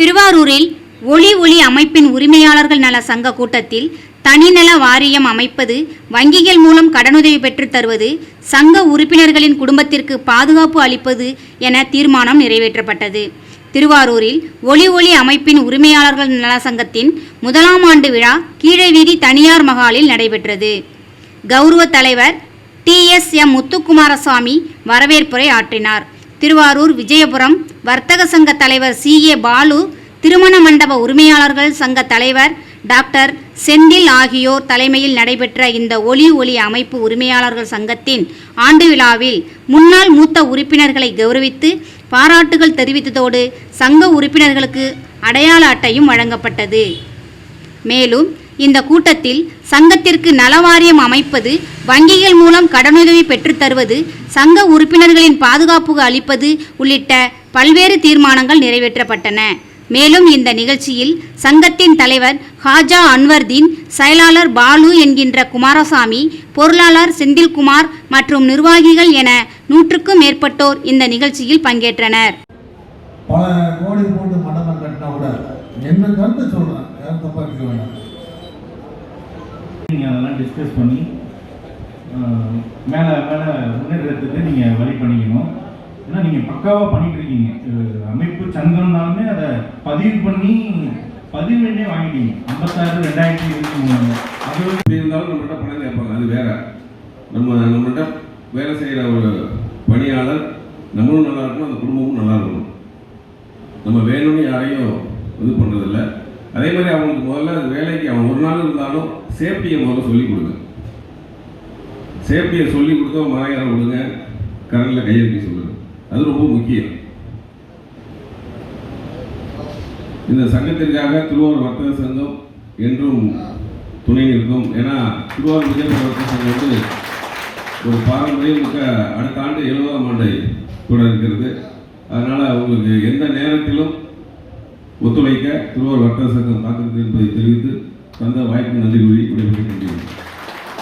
திருவாரூரில் ஒளி ஒளி அமைப்பின் உரிமையாளர்கள் நல சங்க கூட்டத்தில் தனிநல வாரியம் அமைப்பது வங்கிகள் மூலம் கடனுதவி பெற்றுத் தருவது சங்க உறுப்பினர்களின் குடும்பத்திற்கு பாதுகாப்பு அளிப்பது என தீர்மானம் நிறைவேற்றப்பட்டது. திருவாரூரில் ஒளி ஒளி அமைப்பின் உரிமையாளர்கள் நல சங்கத்தின் முதலாம் ஆண்டு விழா கீழே வீதி தனியார் மகாலில் நடைபெற்றது. கௌரவ தலைவர் டி எஸ் எம் முத்துக்குமாரசாமி வரவேற்புரை ஆற்றினார். திருவாரூர் விஜயபுரம் வர்த்தக சங்க தலைவர் சி. ஏ. பாலு திருமண மண்டப உரிமையாளர்கள் சங்க தலைவர் டாக்டர் செந்தில் ஆகியோர் தலைமையில் நடைபெற்ற இந்த ஒலி ஒளி அமைப்பு உரிமையாளர்கள் சங்கத்தின் ஆண்டு விழாவில் முன்னாள் மூத்த உறுப்பினர்களை கௌரவித்து பாராட்டுகள் தெரிவித்ததோடு சங்க உறுப்பினர்களுக்கு அடையாள அட்டையும் வழங்கப்பட்டது. மேலும் இந்த கூட்டத்தில் சங்கத்திற்கு நலவாரியம் அமைப்பது வங்கிகள் மூலம் கடனுதவி பெற்றுத் தருவது சங்க உறுப்பினர்களின் பாதுகாப்பு அளிப்பது உள்ளிட்ட பல்வேறு தீர்மானங்கள் நிறைவேற்றப்பட்டன. மேலும் இந்த நிகழ்ச்சியில் சங்கத்தின் தலைவர் ஹாஜா அன்வர்தீன் செயலாளர் பாலு என்கின்ற குமாரசாமி பொருளாளர் செந்தில்குமார் மற்றும் நிர்வாகிகள் என நூற்றுக்கும் மேற்பட்டோர் இந்த நிகழ்ச்சியில் பங்கேற்றனர். பல கோடி போட்டு மண்டபம் கட்டினா கூட என்ன கருத்து சொல்றேன் நீங்கள் அதெல்லாம் டிஸ்கஸ் பண்ணி மேலே மேலே முன்னேற்றத்துக்கு நீங்கள் வழி பண்ணிக்கணும். ஏன்னா நீங்கள் பக்காவாக பண்ணிட்டு இருக்கீங்க. அமைப்பு சங்கம்னாலுமே அதை பதிவு பண்ணி பதிவுன்னே வாங்கிட்டீங்க. ஐம்பத்தாறு ரெண்டாயிரத்தி இருபத்தி மூணு. அது எப்படி இருந்தாலும் நம்மகிட்ட பணம் கேட்பாங்க. அது வேற. நம்ம நம்மகிட்ட வேலை செய்கிற ஒரு பணியாளர் நம்மளும் நல்லா இருக்கணும் அந்த குடும்பமும் நல்லா இருக்கணும். நம்ம வேணும்னு யாரையும் இது பண்ணுறதில்ல அதே மாதிரி அவங்களுக்கு முதல்ல வேலைக்கு அவன் ஒரு நாள் இருந்தாலும் சேஃப்டியை முதல்ல சொல்லிக் கொடுங்க. சேஃப்டியை சொல்லிக் கொடுத்து மலையாள கொடுங்க கரண்டில் கையெழுத்தி சொல்லுங்க. அது ரொம்ப முக்கியம். இந்த சங்கத்திற்காக திருவாரூர் வர்த்தக சங்கம் என்றும் துணை நிற்கும். ஏன்னா திருவாரூர் விஜயபுரம் வர்த்தக சங்கம் வந்து ஒரு பாரம்பரியம் மிக்க அடுத்த ஆண்டு எழுபதாம் ஆண்டை கூட இருக்கிறது அதனால் அவங்களுக்கு எந்த நேரத்திலும் ஒத்துழைக்க திருவாரூர் வர்த்தக சங்கம் காத்திருக்கிறது என்பதை தெரிவித்து தந்த வாய்ப்பு நன்றி கூறி விடைபெற்றுக் கொண்டிருக்கிறேன்